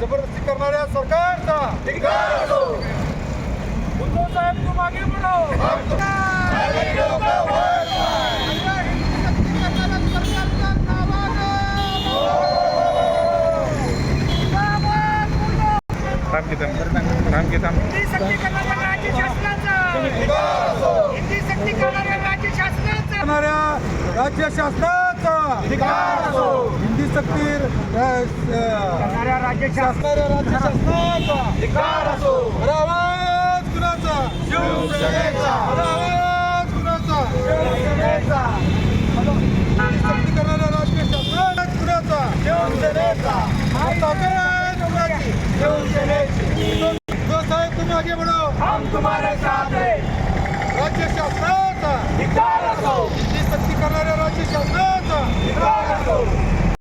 जबरदस्ती करणाऱ्या सरकारचा उद्धव साहेब तू मागे थांब की थांब. थांब की थांब. हिंदी सक्ती करणाऱ्या राज्य शासनाचं. हिंदी सक्ती करणाऱ्या राज्य शासनाचं करणाऱ्या राज्य शासनाचा शासनाचा अरे आवाज कुणाचा? अरे आवाज कुणाचा? हिंदी सक्ती करणाऱ्या राज्य शासनाचा कुणाचा ताकद कुणाची? उद्धव साहेब तुम्ही आगे बढो हम तुम्हारे साथ हैं. राज्य